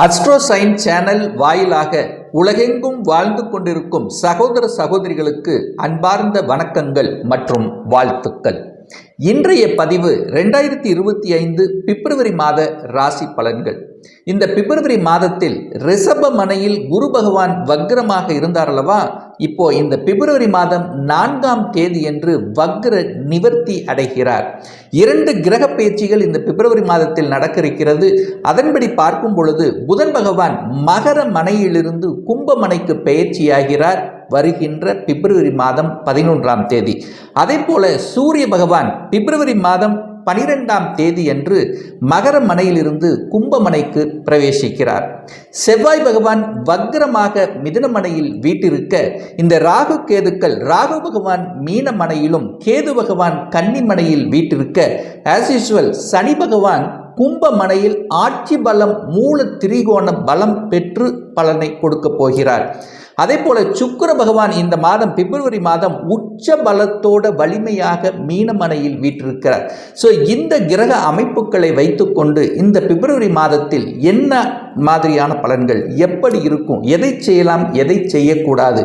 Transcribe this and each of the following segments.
Astro sign channel வாயிலாக உலகெங்கும் வாழ்ந்து கொண்டிருக்கும் சகோதர சகோதரிகளுக்கு அன்பார்ந்த வணக்கங்கள் மற்றும் வாழ்த்துக்கள். இன்றைய பதிவு ரெண்டாயிரத்தி இருபத்தி ஐந்து பிப்ரவரி மாத ராசி பலன்கள். இந்த பிப்ரவரி மாதத்தில் ரிஷப மனையில் குரு பகவான் வக்ரமாக இருந்தார் அல்லவா? இப்போ இந்த பிப்ரவரி மாதம் நான்காம் தேதி என்று வக்ர நிவர்த்தி அடைகிறார். இரண்டு கிரக பயிற்சிகள் இந்த பிப்ரவரி மாதத்தில் நடக்க இருக்கிறது அதன்படி பார்க்கும் பொழுது புதன் பகவான் மகர மனையிலிருந்து கும்பமனைக்கு பயிற்சியாகிறார் வருகின்ற பிப்ரவரி மாதம் பதினொன்றாம் தேதி. அதே போல சூரிய பகவான் பிப்ரவரி மாதம் பனிரெண்டாம் தேதி என்று மகர மனையிலிருந்து கும்பமனைக்கு பிரவேசிக்கிறார். செவ்வாய் பகவான் வக்ரமாக மிதுனமனையில் வீட்டிருக்க இந்த ராகு கேதுக்கள் ராகு பகவான் மீனமனையிலும் கேது பகவான் கன்னிமனையில் வீட்டிருக்க ஆஸ் யூஸ்வல் சனி பகவான் கும்பமனையில் ஆட்சி பலம் மூல திரிகோண பலம் பெற்று பலனை கொடுக்க போகிறார். அதே போல சுக்கர பகவான் இந்த மாதம் பிப்ரவரி மாதம் உச்ச பலத்தோட வலிமையாக மீனமனையில் வீற்றிருக்கிறார். ஸோ இந்த கிரக அமைப்புகளை வைத்துக்கொண்டு இந்த பிப்ரவரி மாதத்தில் என்ன மாதிரியான பலன்கள் எப்படி இருக்கும் எதை செய்யலாம் எதை செய்யக்கூடாது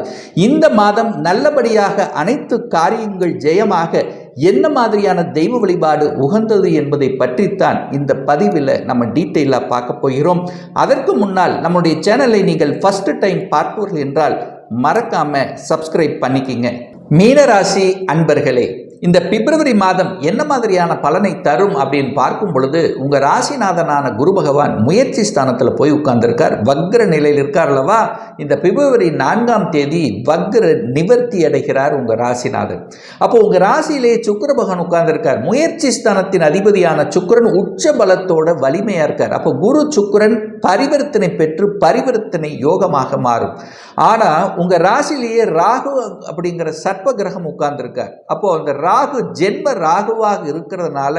இந்த மாதம் நல்லபடியாக அனைத்து காரியங்கள் ஜெயமாக என்ன மாதிரியான தெய்வ வழிபாடு உகந்தது என்பதை பற்றித்தான் இந்த பதிவில் நம்ம டீட்டெயிலாக பார்க்க போகிறோம். அதற்கு முன்னால் நம்முடைய சேனலை நீங்கள் ஃபஸ்ட்டு டைம் பார்ப்பீர்கள் என்றால் மறக்காமல் சப்ஸ்கிரைப் பண்ணிக்கிங்க. மீனராசி அன்பர்களே இந்த பிப்ரவரி மாதம் என்ன மாதிரியான பலனை தரும் அப்படின்னு பார்க்கும் பொழுது உங்கள் ராசிநாதனான குரு பகவான் முயற்சி ஸ்தானத்தில் போய் உட்கார்ந்துருக்கார். வக்ர நிலையில் இருக்கார் அல்லவா? இந்த பிப்ரவரி நான்காம் தேதி வக்ர நிவர்த்தி அடைகிறார் உங்கள் ராசிநாதன். அப்போ உங்கள் ராசியிலேயே சுக்கர பகவான் உட்கார்ந்துருக்கார். முயற்சி ஸ்தானத்தின் அதிபதியான சுக்கரன் உச்ச பலத்தோட வலிமையாக இருக்கார். அப்போ குரு சுக்கரன் பரிவர்த்தனை பெற்று பரிவர்த்தனை யோகமாக மாறும். ஆனால் உங்கள் ராசிலேயே ராகு அப்படிங்கிற சர்ப்ப கிரகம் உட்கார்ந்துருக்கார். அப்போ அந்த ராகு ஜென்ம ராகுவாக இருக்கிறதுனால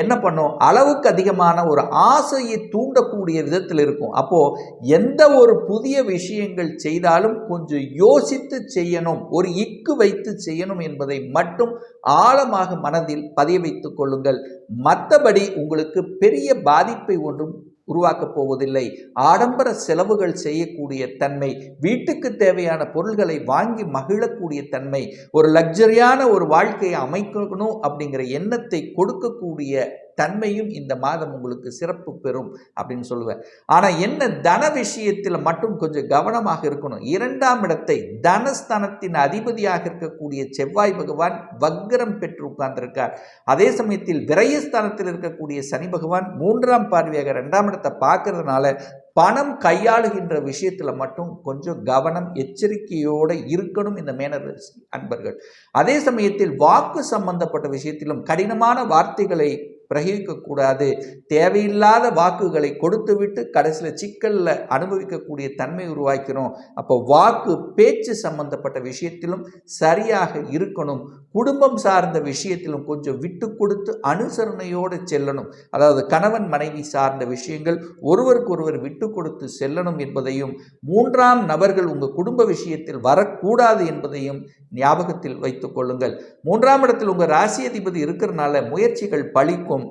என்ன பண்ணும்? அளவுக்கு அதிகமான ஒரு ஆசையை தூண்டக்கூடிய விதத்தில் இருக்கும். அப்போது எந்த ஒரு புதிய விஷயங்கள் செய்தாலும் கொஞ்சம் யோசித்து செய்யணும். ஒரு இக்கு வைத்து செய்யணும் என்பதை மட்டும் ஆழமாக மனதில் பதிய வைத்துக் கொள்ளுங்கள். மற்றபடி உங்களுக்கு பெரிய பாதிப்பை ஒன்றும் உருவாக்கப் போவதில்லை. ஆடம்பர செலவுகள் செய்யக்கூடிய தன்மை வீட்டுக்கு தேவையான பொருள்களை வாங்கி மகிழக்கூடிய தன்மை ஒரு லக்ஸரியான ஒரு வாழ்க்கையை அமைக்கணும் அப்படிங்கிற எண்ணத்தை கொடுக்கக்கூடிய தன்மையும் இந்த மாதம் உங்களுக்கு சிறப்பு பெறும் அப்படின்னு சொல்லுவேன். ஆனால் என்ன தன விஷயத்தில் மட்டும் கொஞ்சம் கவனமாக இருக்கணும்? இரண்டாம் இடத்தை தனஸ்தானத்தின் அதிபதியாக இருக்கக்கூடிய செவ்வாய் பகவான் வக்ரம் பெற்று உட்கார்ந்திருக்கார். அதே சமயத்தில் விரயஸ்தானத்தில் இருக்கக்கூடிய சனி பகவான் மூன்றாம் பார்வையாக ரெண்டாம் இடத்தை பார்க்கறதுனால பணம் கையாளுகின்ற விஷயத்தில் மட்டும் கொஞ்சம் கவனம் எச்சரிக்கையோடு இருக்கணும் இந்த மேனரசி அன்பர்கள். அதே சமயத்தில் வாக்கு சம்பந்தப்பட்ட விஷயத்திலும் கடினமான வார்த்தைகளை பிரகிக்கக்கூடாது தேவையில்லாத வாக்குகளை கொடுத்துவிட்டு கடைசியில் சிக்கலில் அனுபவிக்கக்கூடிய தன்மை உருவாக்கிறோம். அப்போ வாக்கு பேச்சு சம்பந்தப்பட்ட விஷயத்திலும் சரியாக இருக்கணும். குடும்பம் சார்ந்த விஷயத்திலும் கொஞ்சம் விட்டு கொடுத்து அனுசரணையோடு செல்லணும். அதாவது கணவன் மனைவி சார்ந்த விஷயங்கள் ஒருவருக்கொருவர் விட்டு கொடுத்து செல்லணும் என்பதையும் மூன்றாம் நபர்கள் உங்கள் குடும்ப விஷயத்தில் வரக்கூடாது என்பதையும் ஞாபகத்தில் வைத்துக் கொள்ளுங்கள். மூன்றாம் இடத்தில் உங்கள் ராசி அதிபதி இருக்கிறனால முயற்சிகள் பழிக்கும்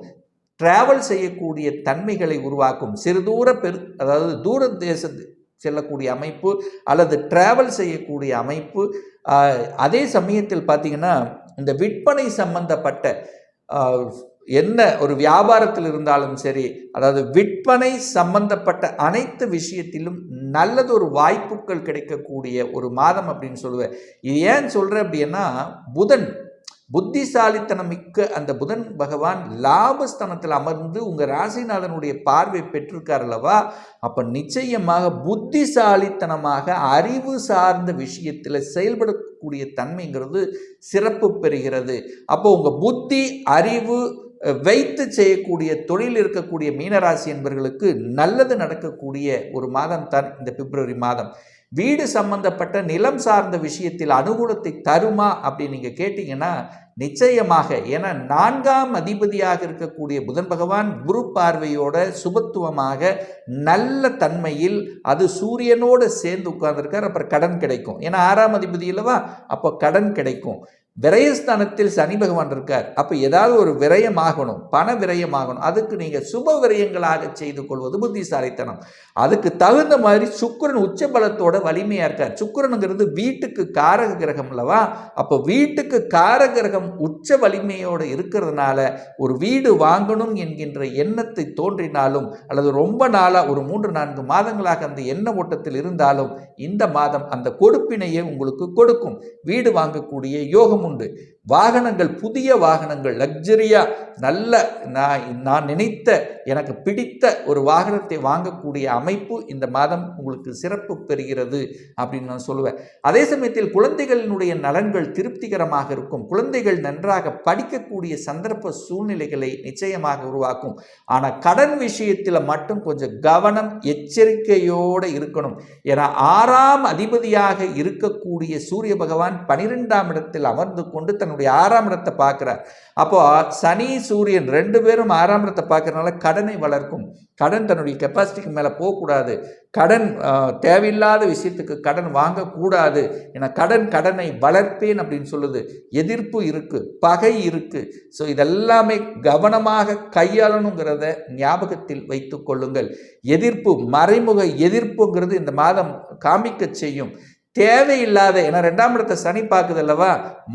டிராவல் செய்யக்கூடிய தன்மைகளை உருவாக்கும். சிறு தூர பெரு அதாவது தூர தேச செல்லக்கூடிய அமைப்பு அல்லது டிராவல் செய்யக்கூடிய அமைப்பு அதே சமயத்தில் பார்த்திங்கன்னா இந்த விற்பனை சம்பந்தப்பட்ட என்ன ஒரு வியாபாரத்தில் இருந்தாலும் சரி அதாவது விற்பனை சம்பந்தப்பட்ட அனைத்து விஷயத்திலும் நல்லது ஒரு வாய்ப்புகள் கிடைக்கக்கூடிய ஒரு மாதம் அப்படின்னு சொல்லுவேன். இது ஏன் சொல்கிறேன் அப்படின்னா புதன் புத்திசாலித்தனம் மிக்க அந்த புதன் பகவான் லாபஸ்தனத்தில் அமர்ந்து உங்கள் ராசிநாதனுடைய பார்வை பெற்றிருக்கார் அல்லவா? அப்போ நிச்சயமாக புத்திசாலித்தனமாக அறிவு சார்ந்த விஷயத்தில் செயல்படக்கூடிய தன்மைங்கிறது சிறப்பு பெறுகிறது. அப்போ உங்கள் புத்தி அறிவு வைத்து செய்யக்கூடிய தொழில் இருக்கக்கூடிய மீனராசி என்பவர்களுக்கு நல்லது நடக்கக்கூடிய ஒரு மாதம் தான் இந்த பிப்ரவரி மாதம். வீடு சம்பந்தப்பட்ட நிலம் சார்ந்த விஷயத்தில் அனுகூலத்தை தருமா அப்படின்னு நீங்கள் கேட்டிங்கன்னா நிச்சயமாக. ஏன்னா நான்காம் அதிபதியாக இருக்கக்கூடிய புதன் பகவான் குரு பார்வையோட சுபத்துவமாக நல்ல தன்மையில் அது சூரியனோடு சேர்ந்து உட்கார்ந்துருக்கார். அப்புறம் கடன் கிடைக்கும். ஏன்னா ஆறாம் அதிபதி இல்லவா அப்போ கடன் கிடைக்கும். விரயஸ்தானத்தில் சனி பகவான் இருக்கார். அப்போ ஏதாவது ஒரு விரயமாகணும் பண விரயமாகணும். அதுக்கு நீங்கள் சுப விரயங்களாக செய்து கொள்வது புத்திசாலித்தனம். அதுக்கு தகுந்த மாதிரி சுக்கிரன் உச்ச பலத்தோட வலிமையாக இருக்கார். சுக்கிரனுங்கிறது வீட்டுக்கு காரக கிரகம் அல்லவா? அப்போ வீட்டுக்கு காரக கிரகம் உச்ச வலிமையோடு இருக்கிறதுனால ஒரு வீடு வாங்கணும் என்கின்ற எண்ணத்தை தோன்றினாலும் அல்லது ரொம்ப நாளாக ஒரு மூன்று நான்கு மாதங்களாக அந்த எண்ண ஓட்டத்தில் இருந்தாலும் இந்த மாதம் அந்த கொடுப்பினையே உங்களுக்கு கொடுக்கும். வீடு வாங்கக்கூடிய யோகம் உண்டு. வாகனங்கள் புதிய வாகனங்கள் லக்ஸரியாக நல்ல நான் நான் நினைத்த எனக்கு பிடித்த ஒரு வாகனத்தை வாங்கக்கூடிய அமைப்பு இந்த மாதம் உங்களுக்கு சிறப்பு பெறுகிறது அப்படின்னு நான் சொல்லுவேன். அதே சமயத்தில் குழந்தைகளினுடைய நலன்கள் திருப்திகரமாக இருக்கும். குழந்தைகள் நன்றாக படிக்கக்கூடிய சந்தர்ப்ப சூழ்நிலைகளை நிச்சயமாக உருவாக்கும். ஆனால் கடன் விஷயத்தில் மட்டும் கொஞ்சம் கவனம் எச்சரிக்கையோடு இருக்கணும். ஏன்னா ஆறாம் அதிபதியாக இருக்கக்கூடிய சூரிய பகவான் பனிரெண்டாம் இடத்தில் அமர்ந்து கொண்டு தன்னுடைய ஆறாம் இடத்தை பார்க்குறார். அப்போ சனி சூரியன் ரெண்டு பேரும் ஆறாம் இடத்தை கடனை வளர்க்கும். கடன் தன்னுடைய கெப்பாசிட்டிக்கு மேலே போகக்கூடாது. கடன் தேவையில்லாத விஷயத்துக்கு கடன் வாங்கக்கூடாது. ஏன்னா கடன் கடனை வளர்ப்பேன் அப்படின்னு சொல்லுது. எதிர்ப்பு இருக்குது பகை இருக்குது ஸோ இதெல்லாமே கவனமாக கையாளணுங்கிறத ஞாபகத்தில் வைத்து கொள்ளுங்கள். எதிர்ப்பு மறைமுக எதிர்ப்புங்கிறது இந்த மாதம் காமிக்க செய்யும். தேவையில்லாத ஏன்னா ரெண்டாம் இடத்தை சனி பார்க்குது அல்லவா?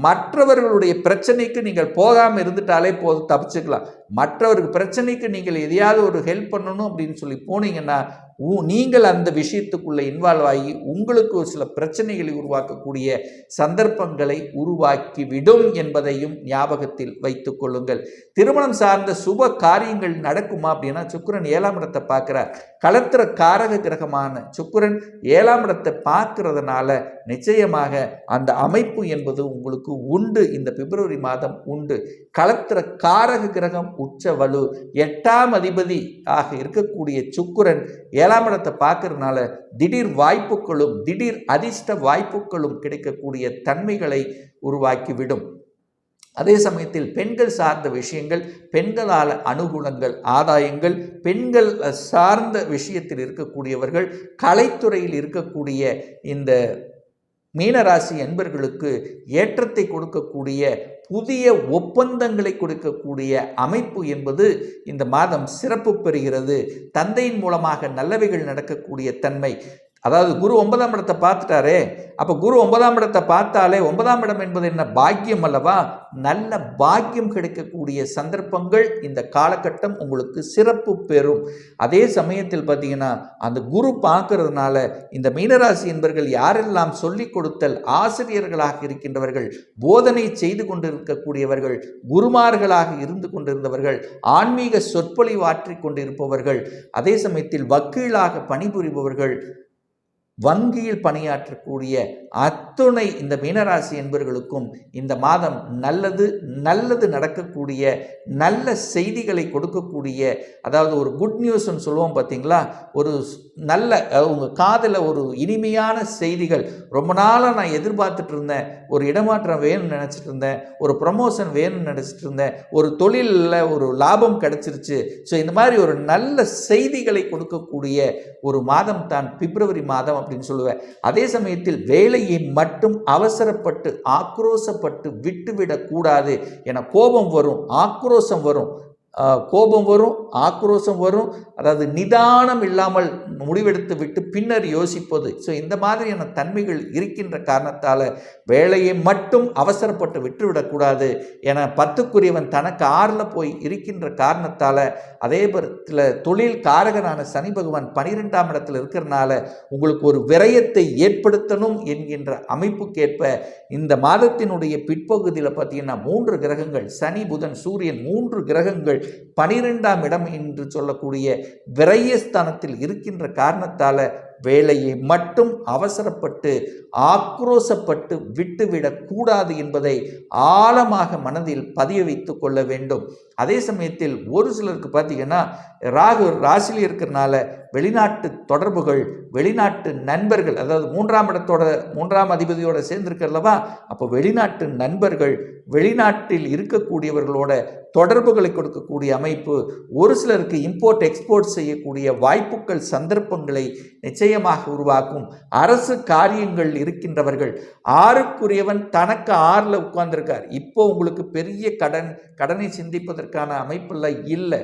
மற்றவர்களுடைய பிரச்சனைக்கு நீங்கள் போகாமல் இருந்துட்டாலே போதும் தப்பிச்சுக்கலாம். மற்றவருக்கு பிரச்சனைக்கு நீங்கள் எதையாவது ஒரு ஹெல்ப் பண்ணணும் அப்படின்னு சொல்லி போனீங்கன்னா நீங்கள் அந்த விஷயத்துக்குள்ளே இன்வால்வ் ஆகி உங்களுக்கு ஒரு சில பிரச்சனைகளை உருவாக்கக்கூடிய சந்தர்ப்பங்களை உருவாக்கிவிடும் என்பதையும் ஞாபகத்தில் வைத்து கொள்ளுங்கள். திருமணம் சார்ந்த சுப காரியங்கள் நடக்குமா அப்படின்னா சுக்கிரன் ஏழாம் இடத்தை பார்க்குறார். களத்திர காரக கிரகமான சுக்கரன் ஏழாம் இடத்தை பார்க்கறதுனால நிச்சயமாக அந்த அமைப்பு என்பது உங்களுக்கு உண்டு. இந்த பிப்ரவரி மாதம் உண்டு. களத்திர காரக கிரகம் உச்ச வலு. எட்டாம் அதிபதி ஆக இருக்கக்கூடிய சுக்குரன் ஏழாம் இடத்தை பார்க்கறதுனால திடீர் வாய்ப்புகளும் திடீர் அதிர்ஷ்ட வாய்ப்புகளும் கிடைக்கக்கூடிய தன்மைகளை உருவாக்கிவிடும். அதே சமயத்தில் பெண்கள் சார்ந்த விஷயங்கள் பெண்களால் அனுகூலங்கள் ஆதாயங்கள் பெண்கள் சார்ந்த விஷயத்தில் இருக்கக்கூடியவர்கள் கலைத்துறையில் இருக்கக்கூடிய இந்த மீனராசி என்பர்களுக்கு ஏற்றத்தை கொடுக்கக்கூடிய புதிய ஒப்பந்தங்களை கொடுக்கக்கூடிய அமைப்பு என்பது இந்த மாதம் சிறப்பு பெறுகிறது. தந்தையின் மூலமாக நல்லவைகள் நடக்கக்கூடிய தன்மை. அதாவது குரு ஒன்பதாம் இடத்தை பார்த்துட்டாரே அப்போ குரு ஒன்பதாம் இடத்தை பார்த்தாலே ஒன்பதாம் இடம் என்பது என்ன? பாக்கியம் அல்லவா? நல்ல பாக்கியம் கிடைக்கக்கூடிய சந்தர்ப்பங்கள் இந்த காலகட்டம் உங்களுக்கு சிறப்பு பெறும். அதே சமயத்தில் பார்த்தீங்கன்னா அந்த குரு பார்க்கறதுனால இந்த மீனராசி என்பர்கள் யாரெல்லாம் சொல்லிக் கொடுத்தல் ஆசிரியர்களாக இருக்கின்றவர்கள் போதனை செய்து கொண்டிருக்கக்கூடியவர்கள் குருமார்களாக இருந்து கொண்டிருந்தவர்கள் ஆன்மீக சொற்பொழிவாற்றி கொண்டிருப்பவர்கள் அதே சமயத்தில் வக்கீலாக பணிபுரிபவர்கள் வங்கியில் பணியாற்றக்கூடிய அத்துணை இந்த மீனராசி என்பவர்களுக்கும் இந்த மாதம் நல்லது நல்லது நடக்கக்கூடிய நல்ல செய்திகளை கொடுக்கக்கூடிய அதாவது ஒரு குட் நியூஸ்ன்னு சொல்லுவோம் பார்த்தீங்களா? ஒரு நல்ல உங்கள் காதில் ஒரு இனிமையான செய்திகள். ரொம்ப நாளாக நான் எதிர்பார்த்துட்டு இருந்தேன். ஒரு இடமாற்றம் வேணும்னு நினச்சிட்டு இருந்தேன். ஒரு ப்ரமோஷன் வேணும்னு நினச்சிட்டு இருந்தேன். ஒரு தொழிலில் ஒரு லாபம் கிடச்சிருச்சு. ஸோ இந்த மாதிரி ஒரு நல்ல செய்திகளை கொடுக்கக்கூடிய ஒரு மாதம் தான் பிப்ரவரி மாதம். அப்படின்னு சொல்லுவேன். அதே சமயத்தில் வேலையை மட்டும் அவசரப்பட்டு ஆக்ரோசப்பட்டு விட்டுவிடக்கூடாது. என கோபம் வரும் ஆக்ரோசம் வரும். கோபம் வரும் ஆக்ரோஷம் வரும். அதாவது நிதானம் இல்லாமல் முடிவெடுத்து விட்டு பின்னர் யோசிப்பது. ஸோ இந்த மாதிரியான தன்மைகள் இருக்கின்ற காரணத்தால் வேலையை மட்டும் அவசரப்பட்டு விட்டுவிடக்கூடாது என பத்துக்குரியவன் தனக்கு ஆறில் போய் இருக்கின்ற காரணத்தால் அதே பரத்தில் தொழில் காரகனான சனி பகவான் பனிரெண்டாம் இடத்துல இருக்கிறனால உங்களுக்கு ஒரு விரயத்தை ஏற்படுத்தணும் என்கின்ற அமைப்புக்கேற்ப இந்த மாதத்தினுடைய பிற்பகுதியில் பார்த்தீங்கன்னா மூன்று கிரகங்கள் சனி புதன் சூரியன் மூன்று கிரகங்கள் பனிரெண்டாம் இடம் என்று சொல்லக்கூடிய விரயஸ்தானத்தில் இருக்கின்ற காரணத்தால் வேலையை மட்டும் அவசரப்பட்டு ஆக்ரோசப்பட்டு விட்டுவிடக்கூடாது என்பதை ஆழமாக மனதில் பதிய வைத்து கொள்ள வேண்டும். அதே சமயத்தில் ஒரு சிலருக்கு பார்த்தீங்கன்னா ராகு ராசியில் இருக்கிறனால வெளிநாட்டு தொடர்புகள் வெளிநாட்டு நண்பர்கள் அதாவது மூன்றாம் இடத்தோட மூன்றாம் அதிபதியோட சேர்ந்திருக்கிறல்லவா அப்போ வெளிநாட்டு நண்பர்கள் வெளிநாட்டில் இருக்கக்கூடியவர்களோட தொடர்புகளை கொடுக்கக்கூடிய அமைப்பு ஒரு சிலருக்கு இம்போர்ட் எக்ஸ்போர்ட் செய்யக்கூடிய வாய்ப்புகள் சந்தர்ப்பங்களை நிச்சயமாக உருவாக்கும். அரசு காரியங்கள் இருக்கின்றவர்கள் ஆறுக்குரியவன் தனக்கு ஆறில் உட்கார்ந்திருக்கார். இப்போ உங்களுக்கு பெரிய கடன் கடனை சிந்திப்பதற்கு சிந்திப்பதற்கான அமைப்பில் இல்லை.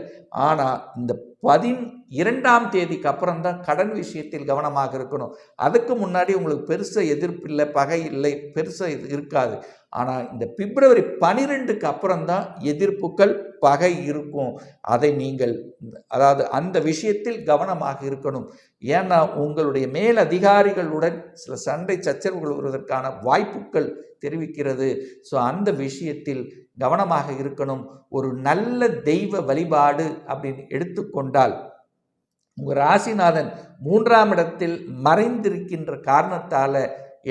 ஆனால் இந்த பதின் இரண்டாம் தேதிக்கு அப்புறம் தான் கடன் விஷயத்தில் கவனமாக இருக்கணும். அதுக்கு முன்னாடி உங்களுக்கு பெருசாக எதிர்ப்பு இல்லை பகை இல்லை பெருசாக இது இருக்காது. ஆனால் இந்த பிப்ரவரி பனிரெண்டுக்கு அப்புறம் தான் எதிர்ப்புகள் பகை இருக்கும். அதை நீங்கள் அதாவது அந்த விஷயத்தில் கவனமாக இருக்கணும். ஏன்னா உங்களுடைய மேல் அதிகாரிகளுடன் சில சண்டை சச்சரவுகள் வருவதற்கான வாய்ப்புகள் தெரிவிக்கிறது. ஸோ அந்த விஷயத்தில் கவனமாக இருக்கணும். ஒரு நல்ல தெய்வ வழிபாடு அப்படின்னு எடுத்துக்கொண்டால் உங்கள் ராசிநாதன் மூன்றாம் இடத்தில் மறைந்திருக்கின்ற காரணத்தால்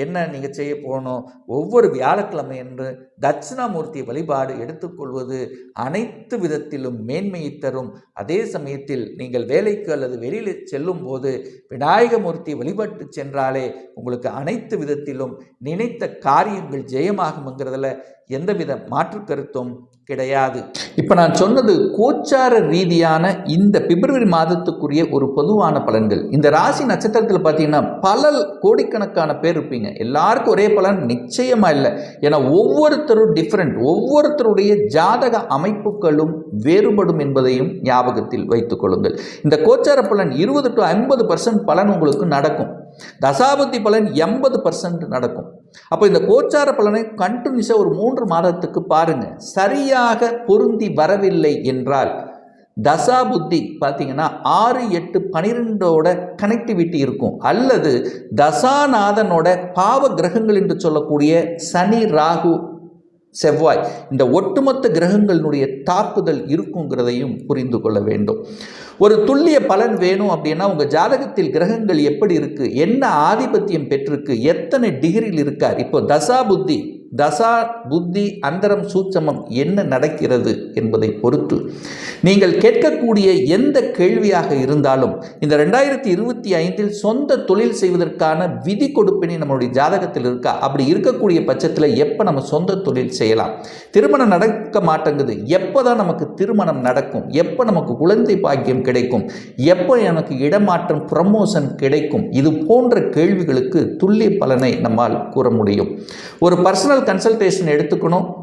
என்ன நீங்கள் செய்ய போகணும்? ஒவ்வொரு வியாழக்கிழமை என்று தட்சிணாமூர்த்தி வழிபாடு எடுத்துக்கொள்வது அனைத்து விதத்திலும் மேன்மையை தரும். அதே சமயத்தில் நீங்கள் வேலைக்கு அல்லது வெளியில் செல்லும் போது விநாயகமூர்த்தி வழிபட்டு சென்றாலே உங்களுக்கு அனைத்து விதத்திலும் நினைத்த காரியங்கள் ஜெயமாகுங்கிறதுல எந்தவித மாற்று கருத்தும் கிடையாது. இப்போ நான் சொன்னது கோச்சார ரீதியான இந்த பிப்ரவரி மாதத்துக்குரிய ஒரு பொதுவான பலன்கள். இந்த ராசி நட்சத்திரத்தில் பார்த்தீங்கன்னா பல கோடிக்கணக்கான பேர் இருப்பீங்க. எல்லாருக்கும் ஒரே பலன் நிச்சயமாக இல்லை. ஏன்னா ஒவ்வொருத்தரும் டிஃப்ரெண்ட் ஒவ்வொருத்தருடைய ஜாதக அமைப்புகளும் வேறுபடும் என்பதையும் ஞாபகத்தில் வைத்துக் கொள்ளுங்கள். இந்த கோச்சார பலன் இருபது டு ஐம்பது பர்சன்ட் பலன் உங்களுக்கு நடக்கும். தசாபதி பலன் எண்பது பர்சன்ட் நடக்கும். அப்போ இந்த கோச்சார பலனை கண்டினியூஸாக ஒரு மூன்று மாதத்துக்கு பாருங்க. சரியாக பொருந்தி வரவில்லை என்றால் தசா புத்தி பார்த்தீங்கன்னா ஆறு எட்டு பனிரெண்டோட கனெக்டிவிட்டி இருக்கும். அல்லது தசாநாதனோட பாவ கிரகங்கள் என்று சொல்லக்கூடிய சனி ராகு செவ்வாய். இந்த ஒட்டுமொத்த கிரகங்களினுடைய தாக்குதல் இருக்குங்கிறதையும் புரிந்து கொள்ள வேண்டும். ஒரு துல்லிய பலன் வேணும் அப்படின்னா உங்கள் ஜாதகத்தில் கிரகங்கள் எப்படி இருக்குது என்ன ஆதிபத்தியம் பெற்றிருக்கு? எத்தனை டிகிரியில் இருக்கார்? இப்போ தசா புத்தி தசா புத்தி அந்தரம் சூட்சமம் என்ன நடக்கிறது என்பதை பொறுத்து. நீங்கள் கேட்கக்கூடிய எந்த கேள்வியாக இருந்தாலும் இந்த ரெண்டாயிரத்தி இருபத்தி ஐந்தில் சொந்த தொழில் செய்வதற்கான விதி கொடுப்பினை நம்மளுடைய ஜாதகத்தில் இருக்கா? அப்படி இருக்கக்கூடிய பட்சத்தில் எப்போ நம்ம சொந்த தொழில் செய்யலாம்? திருமணம் நடக்க மாட்டேங்குது. எப்போ தான் நமக்கு திருமணம் நடக்கும்? எப்போ நமக்கு குழந்தை பாக்கியம் கிடைக்கும்? எப்போ எனக்கு இடமாற்றம் ப்ரமோஷன் கிடைக்கும்? இது போன்ற கேள்விகளுக்கு துல்லிய பலனை நம்மால் கூற முடியும். ஒரு பர்சனல் கன்சல்டேஷன் எடுத்துக்கணும்.